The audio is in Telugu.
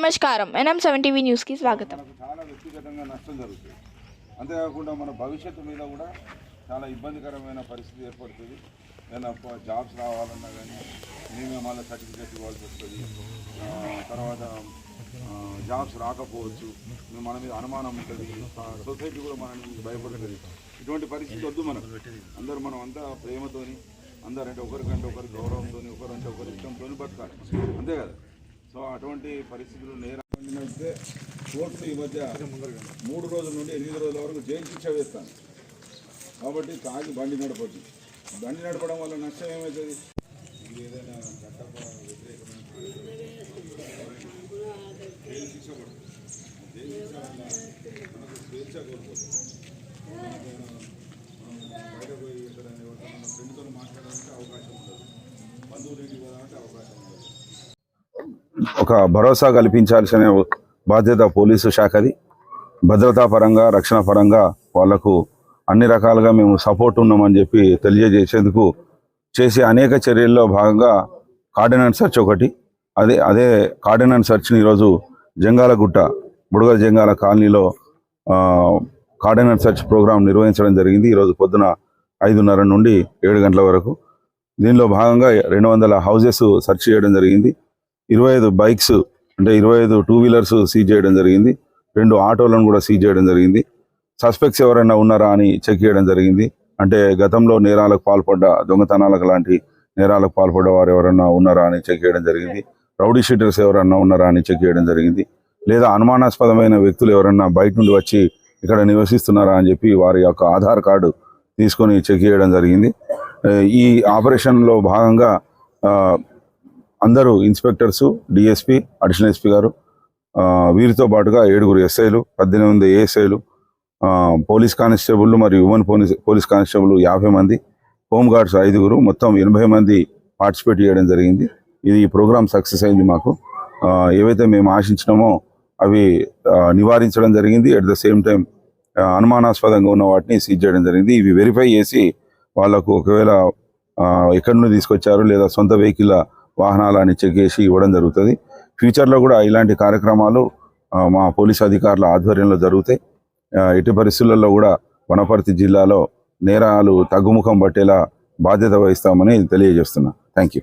నమస్కారం. ఎన్ఎం సెవెన్ టీవీ న్యూస్కి స్వాగతం. చాలా వ్యక్తిగతంగా నష్టం జరుగుతుంది. అంతేకాకుండా మన భవిష్యత్తు మీద కూడా చాలా ఇబ్బందికరమైన పరిస్థితి ఏర్పడుతుంది. ఏదైనా జాబ్స్ రావాలన్నా కానీ మేమే మళ్ళీ సర్టిఫికేట్ ఇవ్వాల్సి వస్తుంది. తర్వాత జాబ్స్ రాకపోవచ్చు. మన మీద అనుమానం ఉంటుంది. సొసైటీ కూడా మన భయపడుతుంది. ఇటువంటి పరిస్థితి వద్దు మనం అందరూ మనం అంతా ప్రేమతోని అందరంటే ఒకరికంటే ఒకరి గౌరవంతో ఒకరంటే ఒకరి ఇష్టంతో బతకాలి. అంతే కదా? సో అటువంటి పరిస్థితులు నేరంటే కోర్టు ఈ మధ్య మూడు రోజుల నుండి ఎనిమిది రోజుల వరకు జైలు శిక్ష వేస్తాను. కాబట్టి తాగి బండి నడపచ్చు బండి నడపడం వల్ల నష్టం ఏమవుతుంది ఏదైనా జైలు శిక్ష జైలు శిక్ష వల్ల మనకు స్వేచ్ఛ కోల్పోతుంది బయట పోయి ఎవరితో ఫ్రెండ్తో మాట్లాడాలంటే అవకాశం ఉండదు. బంధువులు ఇంటికి పోవాలంటే అవకాశం ఉండదు. ఒక భరోసా కల్పించాల్సిన బాధ్యత పోలీసు శాఖది. భద్రతా పరంగా రక్షణ పరంగా వాళ్ళకు అన్ని రకాలుగా మేము సపోర్ట్ ఉన్నామని చెప్పి తెలియజేసేందుకు చేసే అనేక చర్యల్లో భాగంగా కార్డినెంట్ సెర్చ్ ఒకటి. అదే అదే కార్డినెంట్ సెర్చ్ని ఈరోజు జంగాలగుట్ట బుడగల జంగాల కాలనీలో కార్డినెంట్ సెర్చ్ ప్రోగ్రాం నిర్వహించడం జరిగింది. ఈరోజు పొద్దున ఐదున్నర నుండి ఏడు గంటల వరకు. దీనిలో భాగంగా రెండు వందల హౌజెస్ సెర్చ్ చేయడం జరిగింది. ఇరవై ఐదు బైక్స్ అంటే ఇరవై ఐదు టూ వీలర్స్ సీజ్ చేయడం జరిగింది. రెండు ఆటోలను కూడా సీజ్ చేయడం జరిగింది. సస్పెక్ట్స్ ఎవరైనా ఉన్నారా అని చెక్ చేయడం జరిగింది. అంటే గతంలో నేరాలకు పాల్పడ్డ దొంగతనాలకు లాంటి నేరాలకు పాల్పడ్డ వారు ఎవరైనా ఉన్నారా అని చెక్ చేయడం జరిగింది. రౌడీ షీటర్స్ ఎవరైనా ఉన్నారా అని చెక్ చేయడం జరిగింది. లేదా అనుమానాస్పదమైన వ్యక్తులు ఎవరైనా బయట నుండి వచ్చి ఇక్కడ నివసిస్తున్నారా అని చెప్పి వారి యొక్క ఆధార్ కార్డు తీసుకొని చెక్ చేయడం జరిగింది. ఈ ఆపరేషన్లో భాగంగా అందరూ ఇన్స్పెక్టర్స్ డిఎస్పి అడిషనల్ ఎస్పీ గారు వీరితో పాటుగా ఏడుగురు ఎస్ఐలు పద్దెనిమిది ఏఎస్ఐలు పోలీస్ కానిస్టేబుల్ మరియు ఉమెన్ పోలీస్ పోలీస్ కానిస్టేబుల్ యాభై మంది హోమ్ గార్డ్స్ ఐదుగురు మొత్తం ఎనభై మంది పార్టిసిపేట్ చేయడం జరిగింది. ఇది ఈ ప్రోగ్రామ్ సక్సెస్ అయింది మాకు. ఏవైతే మేము ఆశించినామో అవి నివారించడం జరిగింది. అట్ ద సేమ్ టైం అనుమానాస్పదంగా ఉన్న వాటిని సీజ్ చేయడం జరిగింది. ఇవి వెరిఫై చేసి వాళ్ళకు ఒకవేళ ఎక్కడి నుండి తీసుకొచ్చారు లేదా సొంత వెహికల్ వాహనాలని చెక్ చేసి ఇవ్వడం జరుగుతుంది. ఫ్యూచర్లో కూడా ఇలాంటి కార్యక్రమాలు మా పోలీస్ అధికారుల ఆధ్వర్యంలో జరుగుతాయి. ఎట్టి పరిస్థితులలో కూడా వనపర్తి జిల్లాలో నేరాలు తగ్గుముఖం పట్టేలా బాధ్యత వహిస్తామని తెలియజేస్తున్నా. Thank you